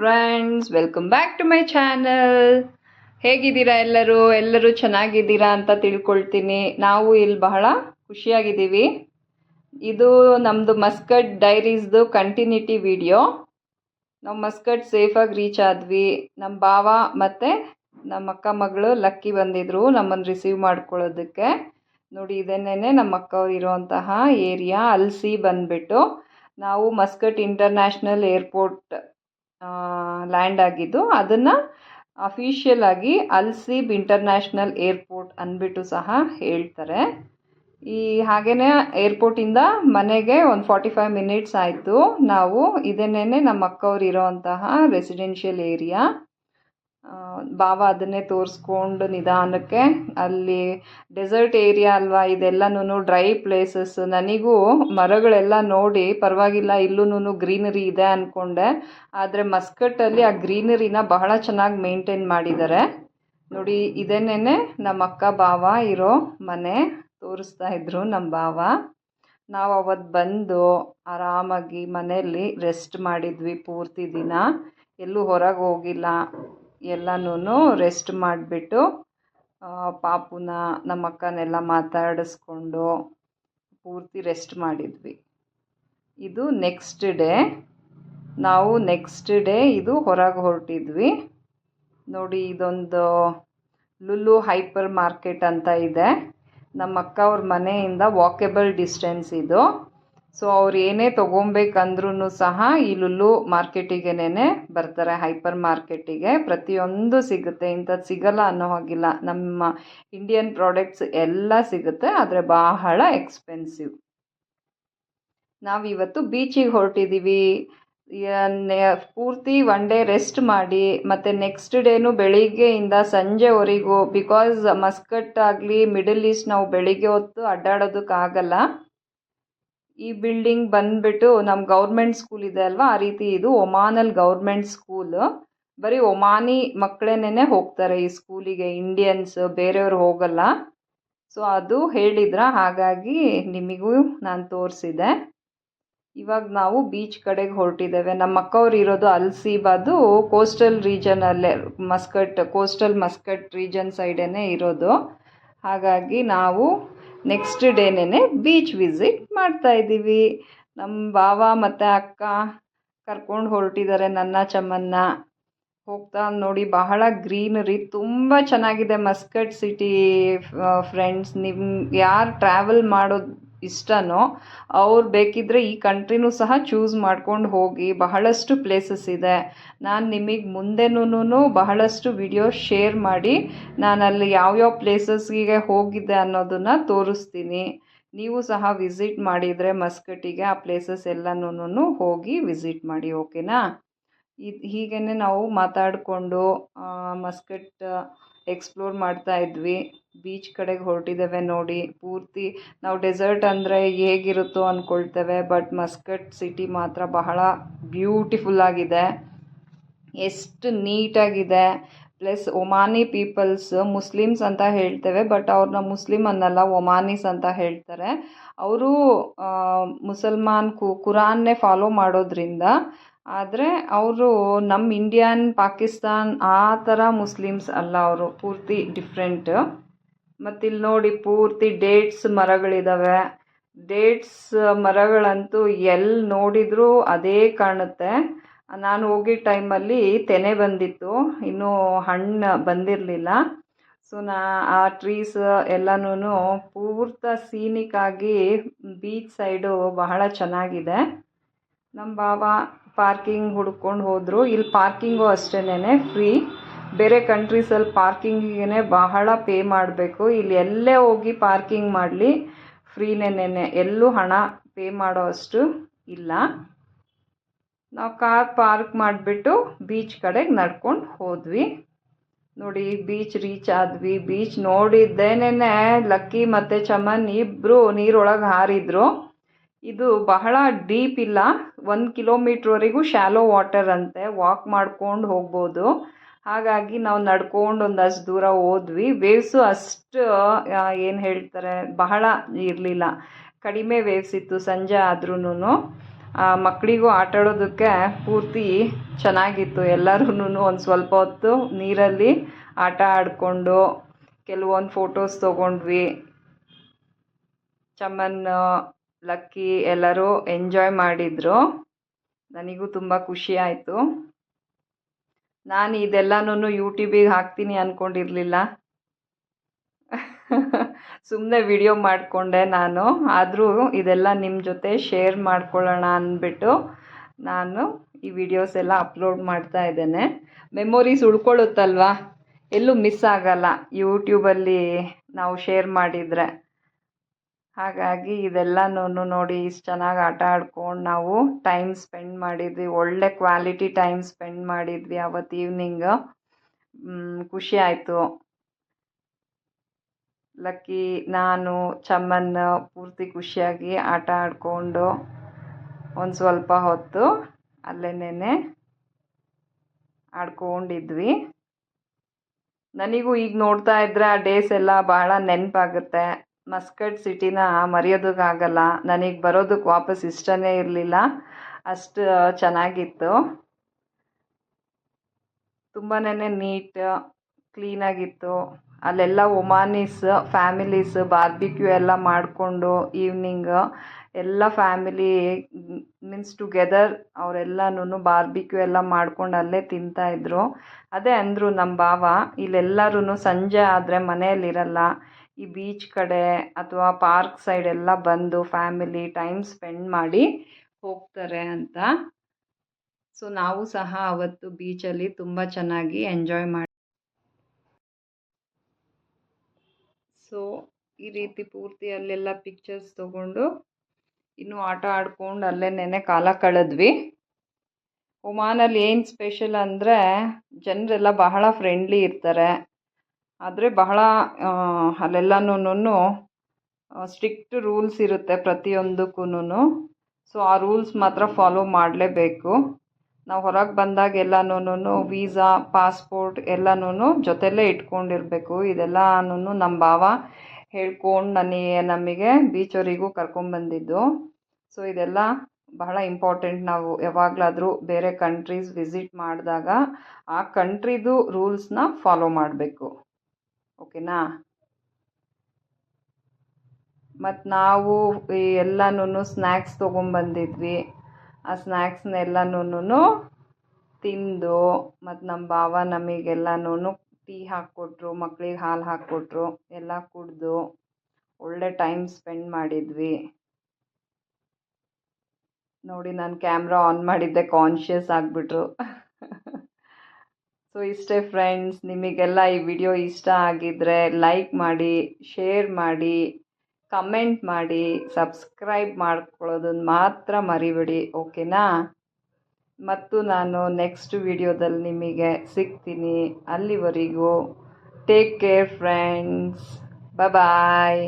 Friends welcome back to my channel ಹೇಗಿದ್ದೀರಾ ಎಲ್ಲರೂ? ಎಲ್ಲರೂ ಚೆನ್ನಾಗಿದ್ದೀರಾ ಅಂತ ತಿಳ್ಕೊಳ್ತೀನಿ. ನಾವು ಇಲ್ಲಿ ಬಹಳ ಖುಷಿಯಾಗಿದ್ದೀವಿ. ಇದು ನಮ್ಮದು ಮಸ್ಕಟ್ ಡೈರೀಸ್ದು ಕಂಟಿನ್ಯೂಟಿ ವಿಡಿಯೋ ನಾವು ಮಸ್ಕಟ್ ಸೇಫಾಗಿ ರೀಚ್ ಆದ್ವಿ. ನಮ್ಮ ಭಾವ ಮತ್ತು ನಮ್ಮ ಅಕ್ಕ ಮಗಳು ಲಕ್ಕಿ ಬಂದಿದ್ರು ನಮ್ಮನ್ನು ರಿಸೀವ್ ಮಾಡ್ಕೊಳ್ಳೋದಕ್ಕೆ. ನೋಡಿ ಇದನ್ನೇ ನಮ್ಮ ಅಕ್ಕವ್ರು ಇರೋಂತಹ ಏರಿಯಾ ಅಲ್ಸಿ ಬಂದುಬಿಟ್ಟು ನಾವು ಮಸ್ಕಟ್ ಇಂಟರ್ನ್ಯಾಷನಲ್ ಏರ್ಪೋರ್ಟ್ ಲ್ಯಾಂಡ್ ಆಗಿದ್ದು ಅದನ್ನು ಅಫಿಷಿಯಲ್ ಆಗಿ ಅಲ್ಸೀಬ್ ಇಂಟರ್ನ್ಯಾಷನಲ್ ಏರ್ಪೋರ್ಟ್ ಅಂದ್ಬಿಟ್ಟು ಸಹ ಹೇಳ್ತಾರೆ. ಈ ಹಾಗೆಯೇ ಏರ್ಪೋರ್ಟಿಂದ ಮನೆಗೆ ಒಂದು ಫಾರ್ಟಿ ಫೈವ್ ಮಿನಿಟ್ಸ್ ಆಯಿತು. ನಾವು ಇದನ್ನೇ ನಮ್ಮ ಅಕ್ಕವ್ರು ಇರೋವಂತಹ ರೆಸಿಡೆನ್ಷಿಯಲ್ ಏರಿಯಾ ಭಾವ ಅದನ್ನೇ ತೋರಿಸ್ಕೊಂಡು ನಿಧಾನಕ್ಕೆ ಅಲ್ಲಿ ಡೆಸರ್ಟ್ ಏರಿಯಾ ಅಲ್ವಾ ಇದೆಲ್ಲನೂ ಡ್ರೈ ಪ್ಲೇಸಸ್. ನನಗೂ ಮರಗಳೆಲ್ಲ ನೋಡಿ ಪರವಾಗಿಲ್ಲ ಇಲ್ಲೂ ಗ್ರೀನರಿ ಇದೆ ಅಂದ್ಕೊಂಡೆ ಆದರೆ ಮಸ್ಕಟ್ಟಲ್ಲಿ ಆ ಗ್ರೀನರಿನ ಬಹಳ ಚೆನ್ನಾಗಿ ಮೇಂಟೈನ್ ಮಾಡಿದ್ದಾರೆ ನೋಡಿ ಇದನ್ನೇ ನಮ್ಮ ಅಕ್ಕ ಭಾವ ಇರೋ ಮನೆ ತೋರಿಸ್ತಾ ಇದ್ರು ನಮ್ಮ ಭಾವ ನಾವು ಅವತ್ತು ಬಂದು ಆರಾಮಾಗಿ ಮನೆಯಲ್ಲಿ ರೆಸ್ಟ್ ಮಾಡಿದ್ವಿ ಪೂರ್ತಿ ದಿನ. ಎಲ್ಲೂ ಹೊರಗೆ ಹೋಗಿಲ್ಲ. ಎಲ್ಲನೂ ರೆಸ್ಟ್ ಮಾಡಿಬಿಟ್ಟು ಪಾಪುನ ನಮ್ಮ ಅಕ್ಕನೆಲ್ಲ ಮಾತಾಡಿಸ್ಕೊಂಡು ಪೂರ್ತಿ ರೆಸ್ಟ್ ಮಾಡಿದ್ವಿ. ಇದು ನೆಕ್ಸ್ಟ್ ಡೇ ನಾವು ನೆಕ್ಸ್ಟ್ ಡೇ ಇದು ಹೊರಗೆ ಹೊರಟಿದ್ವಿ. ನೋಡಿ, ಇದೊಂದು ಲುಲು ಹೈಪರ್ ಮಾರ್ಕೆಟ್ ಅಂತ ಇದೆ. ನಮ್ಮ ಅಕ್ಕ ಅವ್ರ ಮನೆಯಿಂದ ವಾಕೆಬಲ್ ಡಿಸ್ಟೆನ್ಸ್ ಇದು. ಸೊ ಅವ್ರು ಏನೇ ತೊಗೊಬೇಕಂದ್ರೂ ಸಹ ಈ ಲುಲ್ಲು ಮಾರ್ಕೆಟಿಗೆನೇ ಬರ್ತಾರೆ, ಹೈಪರ್ ಮಾರ್ಕೆಟಿಗೆ. ಪ್ರತಿಯೊಂದು ಸಿಗುತ್ತೆ ಇಂಥದ್ದು ಸಿಗಲ್ಲ ಅನ್ನೋ ಹಾಗಿಲ್ಲ. ನಮ್ಮ ಇಂಡಿಯನ್ ಪ್ರಾಡಕ್ಟ್ಸ್ ಎಲ್ಲ ಸಿಗುತ್ತೆ, ಆದರೆ ಬಹಳ ಎಕ್ಸ್ಪೆನ್ಸಿವ್ ನಾವಿವತ್ತು ಬೀಚಿಗೆ ಹೊರಟಿದ್ದೀವಿ ಪೂರ್ತಿ ಒನ್ ಡೇ ರೆಸ್ಟ್ ಮಾಡಿ, ಮತ್ತು ನೆಕ್ಸ್ಟ್ ಡೇನು ಬೆಳಿಗ್ಗೆಯಿಂದ ಸಂಜೆವರೆಗೂ, ಬಿಕಾಸ್ ಮಸ್ಕಟ್ ಆಗಲಿ, ಮಿಡಲ್ ಈಸ್ಟ್ ನಾವು ಬೆಳಿಗ್ಗೆ ಹೊತ್ತು ಅಡ್ಡಾಡೋದಕ್ಕಾಗಲ್ಲ. ಈ ಬಿಲ್ಡಿಂಗ್ ಬಂದ್ಬಿಟ್ಟು ನಮ್ಮ ಗೌರ್ಮೆಂಟ್ ಸ್ಕೂಲ್ ಇದೆ ಅಲ್ವಾ? ಆ ರೀತಿ ಇದು ಒಮಾನಲ್ ಗೌರ್ಮೆಂಟ್ ಸ್ಕೂಲ್ ಬರೀ ಒಮಾನಿ ಮಕ್ಕಳೇನೆ ಹೋಗ್ತಾರೆ ಈ ಸ್ಕೂಲಿಗೆ ಇಂಡಿಯನ್ಸ್ ಬೇರೆಯವ್ರು ಹೋಗಲ್ಲ. ಸೊ ಅದು ಹೇಳಿದ್ರ, ಹಾಗಾಗಿ ನಿಮಗೂ ನಾನು ತೋರಿಸಿದೆ. ಇವಾಗ ನಾವು ಬೀಚ್ ಕಡೆಗೆ ಹೊರಟಿದ್ದೇವೆ. ನಮ್ಮ ಅಕ್ಕವ್ರು ಇರೋದು ಅಲ್ಸೀಬಾದು ಕೋಸ್ಟಲ್ ರೀಜನಲ್ಲೇ ಮಸ್ಕಟ್ ಕೋಸ್ಟಲ್ ಮಸ್ಕಟ್ ರೀಜನ್ ಸೈಡೇ ಇರೋದು. ಹಾಗಾಗಿ ನಾವು ನೆಕ್ಸ್ಟ್ ಡೇನೇ ಬೀಚ್ ವಿಸಿಟ್ ಮಾಡ್ತಾ ಇದ್ದೀವಿ. ನಮ್ಮ ಬಾವ ಮತ್ತು ಅಕ್ಕ ಕರ್ಕೊಂಡು ಹೊರಟಿದ್ದಾರೆ ನನ್ನ ಚಮ್ಮನ್ನ ಹೋಗ್ತಾ ನೋಡಿ ಬಹಳ ಗ್ರೀನರಿ ತುಂಬ ಚೆನ್ನಾಗಿದೆ. ಮಸ್ಕಟ್ ಸಿಟಿ ಫ್ರೆಂಡ್ಸ್ ನಿಮ್ಮ ಯಾರು ಟ್ರಾವೆಲ್ ಮಾಡೋದು ಇಷ್ಟನೋ? ಅವ್ರು ಬೇಕಿದ್ದರೆ ಈ ಕಂಟ್ರಿನೂ ಸಹ ಚೂಸ್ ಮಾಡ್ಕೊಂಡು ಹೋಗಿ ಬಹಳಷ್ಟು ಪ್ಲೇಸಸ್ ಇದೆ. ನಾನು ನಿಮಗೆ ಮುಂದೆನೂ ಬಹಳಷ್ಟು ವಿಡಿಯೋ ಶೇರ್ ಮಾಡಿ ನಾನು ಅಲ್ಲಿ ಯಾವ್ಯಾವ ಪ್ಲೇಸಸ್ಗೆ ಹೋಗಿದ್ದೆ ಅನ್ನೋದನ್ನು ತೋರಿಸ್ತೀನಿ. ನೀವು ಸಹ ವಿಸಿಟ್ ಮಾಡಿದರೆ ಮಸ್ಕಟ್ಟಿಗೆ ಆ ಪ್ಲೇಸಸ್ ಎಲ್ಲನೂ ಹೋಗಿ ವಿಸಿಟ್ ಮಾಡಿ, ಓಕೆನಾ? ಇದು ಹೀಗೇ ನಾವು ಮಾತಾಡಿಕೊಂಡು ಮಸ್ಕಟ್ ಎಕ್ಸ್ಪ್ಲೋರ್ ಮಾಡ್ತಾ ಇದ್ವಿ. ಬೀಚ್ ಕಡೆಗೆ ಹೊರಟಿದ್ದೇವೆ ನೋಡಿ. ಪೂರ್ತಿ ನಾವು ಡೆಸರ್ಟ್ ಅಂದರೆ ಹೇಗಿರುತ್ತೋ ಅಂದ್ಕೊಳ್ತೇವೆ ಬಟ್ ಮಸ್ಕಟ್ ಸಿಟಿ ಮಾತ್ರ ಬಹಳ ಬ್ಯೂಟಿಫುಲ್ ಆಗಿದೆ. ಎಷ್ಟು ನೀಟಾಗಿದೆ. ಪ್ಲಸ್ ಒಮಾನಿ ಪೀಪಲ್ಸ್ ಮುಸ್ಲಿಮ್ಸ್ ಅಂತ ಹೇಳ್ತೇವೆ ಬಟ್ ಅವ್ರನ್ನ ಮುಸ್ಲಿಮ್ ಅನ್ನಲ್ಲ ಒಮಾನೀಸ್ ಅಂತ ಹೇಳ್ತಾರೆ. ಅವರು ಮುಸಲ್ಮಾನ್ ಕು ಕುರಾನ್ನೇ ಫಾಲೋ ಮಾಡೋದ್ರಿಂದ ಆದರೆ ಅವರು ನಮ್ಮ ಇಂಡಿಯನ್ ಪಾಕಿಸ್ತಾನ್ ಆ ಥರ ಮುಸ್ಲಿಮ್ಸ್ ಅಲ್ಲ ಅವರು. ಪೂರ್ತಿ ಡಿಫ್ರೆಂಟ್ ಮತ್ತು ಇಲ್ಲಿ ನೋಡಿ ಪೂರ್ತಿ ಡೇಟ್ಸ್ ಮರಗಳಿದ್ದಾವೆ ಡೇಟ್ಸ್ ಮರಗಳಂತೂ ಎಲ್ಲಿ ನೋಡಿದರೂ ಅದೇ ಕಾಣುತ್ತೆ. ನಾನು ಹೋಗಿದ್ದ ಟೈಮಲ್ಲಿ ತೆನೆ ಬಂದಿತ್ತು. ಇನ್ನೂ ಹಣ್ಣು ಬಂದಿರಲಿಲ್ಲ. ಸೊ ನಾ ಆ ಟ್ರೀಸ್ ಎಲ್ಲನೂ ಪೂರ್ತ ಸೀನಿಕ್ ಬೀಚ್ ಸೈಡು ಬಹಳ ಚೆನ್ನಾಗಿದೆ. ನಮ್ಮ ಭಾವ ಪಾರ್ಕಿಂಗ್ ಹುಡ್ಕೊಂಡು ಹೋದರು. ಇಲ್ಲಿ ಪಾರ್ಕಿಂಗು ಅಷ್ಟೇನೆ ಫ್ರೀ. ಬೇರೆ ಕಂಟ್ರೀಸಲ್ಲಿ ಪಾರ್ಕಿಂಗಿಗೆ ಬಹಳ ಪೇ ಮಾಡಬೇಕು. ಇಲ್ಲಿ ಎಲ್ಲೇ ಹೋಗಿ ಪಾರ್ಕಿಂಗ್ ಮಾಡಲಿ ಫ್ರೀನೇನೆ ಎಲ್ಲೂ ಹಣ ಪೇ ಮಾಡೋ ಅಷ್ಟು ಇಲ್ಲ. ನಾವು ಕಾರ್ ಪಾರ್ಕ್ ಮಾಡಿಬಿಟ್ಟು ಬೀಚ್ ಕಡೆಗೆ ನಡ್ಕೊಂಡು ಹೋದ್ವಿ. ನೋಡಿ, ಬೀಚ್ ರೀಚ್ ಆದ್ವಿ. ಬೀಚ್ ನೋಡಿದ್ದೇನೆ ಲಕ್ಕಿ ಮತ್ತು ಚಮನ್ ಇಬ್ಬರು ನೀರೊಳಗೆ ಹಾರಿದ್ರು. ಇದು ಬಹಳ ಡೀಪ್ ಇಲ್ಲ. ಒಂದು ಕಿಲೋಮೀಟ್ರ್ವರೆಗೂ ಶಾಲೋ ವಾಟರ್ ಅಂತೆ. ವಾಕ್ ಮಾಡ್ಕೊಂಡು ಹೋಗ್ಬೋದು. ಹಾಗಾಗಿ ನಾವು ನಡ್ಕೊಂಡು ಒಂದಷ್ಟು ದೂರ ಹೋದ್ವಿ. ವೇವ್ಸು ಅಷ್ಟು ಏನು ಹೇಳ್ತಾರೆ, ಬಹಳ ಇರಲಿಲ್ಲ. ಕಡಿಮೆ ವೇವ್ಸ್ ಇತ್ತು ಸಂಜೆ ಆದ್ರೂ ಮಕ್ಕಳಿಗೂ ಆಟಾಡೋದಕ್ಕೆ ಪೂರ್ತಿ ಚೆನ್ನಾಗಿತ್ತು. ಎಲ್ಲರೂ ಒಂದು ಸ್ವಲ್ಪ ಹೊತ್ತು ನೀರಲ್ಲಿ ಆಟ ಆಡಿಕೊಂಡು ಕೆಲವೊಂದು ಫೋಟೋಸ್ ತೊಗೊಂಡ್ವಿ. ಚಮನ್ ಲಕ್ಕಿ ಎಲ್ಲರೂ ಎಂಜಾಯ್ ಮಾಡಿದರು. ನನಗೂ ತುಂಬ ಖುಷಿ ಆಯಿತು. ನಾನು ಇದೆಲ್ಲನೂ ಯೂಟ್ಯೂಬಿಗೆ ಹಾಕ್ತೀನಿ ಅಂದ್ಕೊಂಡಿರಲಿಲ್ಲ ಸುಮ್ಮನೆ ವಿಡಿಯೋ ಮಾಡಿಕೊಂಡೆ ನಾನು. ಆದರೂ ಇದೆಲ್ಲ ನಿಮ್ಮ ಜೊತೆ ಶೇರ್ ಮಾಡ್ಕೊಳ್ಳೋಣ ಅಂದ್ಬಿಟ್ಟು ನಾನು ಈ ವಿಡಿಯೋಸ್ ಎಲ್ಲ ಅಪ್ಲೋಡ್ ಮಾಡ್ತಾ ಇದ್ದೇನೆ. ಮೆಮೊರೀಸ್ ಉಳ್ಕೊಳ್ಳುತ್ತಲ್ವಾ? ಎಲ್ಲೂ ಮಿಸ್ ಆಗಲ್ಲ. ಯೂಟ್ಯೂಬಲ್ಲಿ ನಾವು ಶೇರ್ ಮಾಡಿದರೆ. ಹಾಗಾಗಿ ಇದೆಲ್ಲನೂ ನೋಡಿ ಇಷ್ಟು ಚೆನ್ನಾಗಿ ಆಟ ಆಡ್ಕೊಂಡು ನಾವು ಟೈಮ್ ಸ್ಪೆಂಡ್ ಮಾಡಿದ್ವಿ. ಒಳ್ಳೆ ಕ್ವಾಲಿಟಿ ಟೈಮ್ ಸ್ಪೆಂಡ್ ಮಾಡಿದ್ವಿ ಅವತ್ತು ಈವ್ನಿಂಗ್ ಖುಷಿ ಆಯಿತು. ಲಕ್ಕಿ, ನಾನು ಚಮ್ಮನ್ ಪೂರ್ತಿ ಖುಷಿಯಾಗಿ ಆಟ ಆಡಿಕೊಂಡು ಒಂದು ಸ್ವಲ್ಪ ಹೊತ್ತು ಅಲ್ಲೇನೇ ಆಡ್ಕೊಂಡಿದ್ವಿ. ನನಗೂ ಈಗ ನೋಡ್ತಾ ಇದ್ರೆ ಆ ಡೇಸ್ ಎಲ್ಲ ಬಹಳ ನೆನಪಾಗುತ್ತೆ. ಮಸ್ಕಟ್ ಸಿಟಿನ ಮರೆಯೋದಕ್ಕಾಗಲ್ಲ ನನಗೆ ಬರೋದಕ್ಕೆ ವಾಪಸ್ ಇಷ್ಟನೇ ಇರಲಿಲ್ಲ. ಅಷ್ಟು ಚೆನ್ನಾಗಿತ್ತು. ತುಂಬಾ ನೀಟ್ ಕ್ಲೀನಾಗಿತ್ತು ಅಲ್ಲೆಲ್ಲ ಒಮಾನೀಸ್, ಫ್ಯಾಮಿಲೀಸ್, ಬಾರ್ಬಿಕ್ಯೂ ಎಲ್ಲ ಮಾಡಿಕೊಂಡು ಈವ್ನಿಂಗ್ ಎಲ್ಲ ಫ್ಯಾಮಿಲಿ ಮೀನ್ಸ್ ಟುಗೆದರ್ ಅವರೆಲ್ಲನೂ ಬಾರ್ಬಿಕ್ಯೂ ಎಲ್ಲ ಮಾಡ್ಕೊಂಡು ಅಲ್ಲೇ ತಿಂತಾಯಿದ್ರು ಅದೇ ಅಂದರು ನಮ್ಮ ಭಾವ ಇಲ್ಲೆಲ್ಲರೂ ಸಂಜೆ ಆದರೆ ಮನೆಯಲ್ಲಿರಲ್ಲ. ಈ ಬೀಚ್ ಕಡೆ ಅಥವಾ ಪಾರ್ಕ್ ಸೈಡ್ ಎಲ್ಲ ಬಂದು ಫ್ಯಾಮಿಲಿ ಟೈಮ್ ಸ್ಪೆಂಡ್ ಮಾಡಿ ಹೋಗ್ತಾರೆ ಅಂತ. ಸೊ ನಾವು ಸಹ ಅವತ್ತು ಬೀಚಲ್ಲಿ ತುಂಬ ಚೆನ್ನಾಗಿ ಎಂಜಾಯ್ ಮಾಡಿ. ಸೊ ಈ ರೀತಿ ಪೂರ್ತಿ ಅಲ್ಲೆಲ್ಲ ಪಿಕ್ಚರ್ಸ್ ತೊಗೊಂಡು ಇನ್ನು ಆಟ ಆಡ್ಕೊಂಡು ಅಲ್ಲೇ ನೆನೆ ಕಾಲ ಕಳೆದ್ವಿ. ಒಮಾನಲ್ಲಿ ಏನು ಸ್ಪೆಷಲ್ ಅಂದರೆ, ಜನರೆಲ್ಲ ಬಹಳ ಫ್ರೆಂಡ್ಲಿ ಇರ್ತಾರೆ. ಆದರೆ ಬಹಳ ಅಲ್ಲೆಲ್ಲನೂ ಸ್ಟ್ರಿಕ್ಟ್ ರೂಲ್ಸ್ ಇರುತ್ತೆ ಪ್ರತಿಯೊಂದಕ್ಕೂ ಸೊ ಆ ರೂಲ್ಸ್ ಮಾತ್ರ ಫಾಲೋ ಮಾಡಲೇಬೇಕು. ನಾವು ಹೊರಗೆ ಬಂದಾಗ ಬಂದಾಗೆಲ್ಲನೂ ವೀಸಾ ಪಾಸ್ಪೋರ್ಟ್ ಎಲ್ಲನೂ ಜೊತೆಲೇ ಇಟ್ಕೊಂಡಿರಬೇಕು. ಇದೆಲ್ಲನೂ ನಮ್ಮ ಭಾವ ಹೇಳ್ಕೊಂಡು ನನಗೆ ನಮಗೆ ಬೀಚವರಿಗೂ ಕರ್ಕೊಂಬಂದಿದ್ದು ಸೊ ಇದೆಲ್ಲ ಬಹಳ ಇಂಪಾರ್ಟೆಂಟ್ ನಾವು ಯಾವಾಗಲಾದರೂ ಬೇರೆ ಕಂಟ್ರೀಸ್ ವಿಸಿಟ್ ಮಾಡಿದಾಗ ಆ ಕಂಟ್ರಿದು ರೂಲ್ಸ್ನ ಫಾಲೋ ಮಾಡಬೇಕು. ಓಕೆನಾ? ಮತ್ತು ನಾವು ಎಲ್ಲನೂ ಸ್ನ್ಯಾಕ್ಸ್ ತೊಗೊಂಬಂದಿದ್ವಿ. ಆ ಸ್ನ್ಯಾಕ್ಸ್ನೆಲ್ಲನೂ ತಿಂದು ಮತ್ತು ನಮ್ಮ ಭಾವ ನಮಗೆಲ್ಲನೂ ಟೀ ಹಾಕ್ಕೊಟ್ರು, ಮಕ್ಳಿಗೆ ಹಾಲು ಹಾಕ್ಕೊಟ್ರು, ಎಲ್ಲ ಕುಡಿದು ಒಳ್ಳೆ ಟೈಮ್ ಸ್ಪೆಂಡ್ ಮಾಡಿದ್ವಿ. ನೋಡಿ ನಾನು ಕ್ಯಾಮ್ರಾ ಆನ್ ಮಾಡಿದ್ದೆ ಕಾನ್ಷಿಯಸ್ ಆಗಿಬಿಟ್ರು. ಸೊ ಇಷ್ಟೇ ಫ್ರೆಂಡ್ಸ್ ನಿಮಗೆಲ್ಲ ಈ ವಿಡಿಯೋ ಇಷ್ಟ ಆಗಿದ್ದರೆ ಲೈಕ್ ಮಾಡಿ ಶೇರ್ ಮಾಡಿ ಕಮೆಂಟ್ ಮಾಡಿ ಸಬ್ಸ್ಕ್ರೈಬ್ ಮಾಡ್ಕೊಳ್ಳೋದನ್ನು ಮಾತ್ರ ಮರಿಬೇಡಿ ಓಕೆನಾ ಮತ್ತು ನಾನು ನೆಕ್ಸ್ಟ್ ವಿಡಿಯೋದಲ್ಲಿ ನಿಮಗೆ ಸಿಗ್ತೀನಿ. ಅಲ್ಲಿವರೆಗೂ ಟೇಕ್ ಕೇರ್ ಫ್ರೆಂಡ್ಸ್ ಬಾಯ್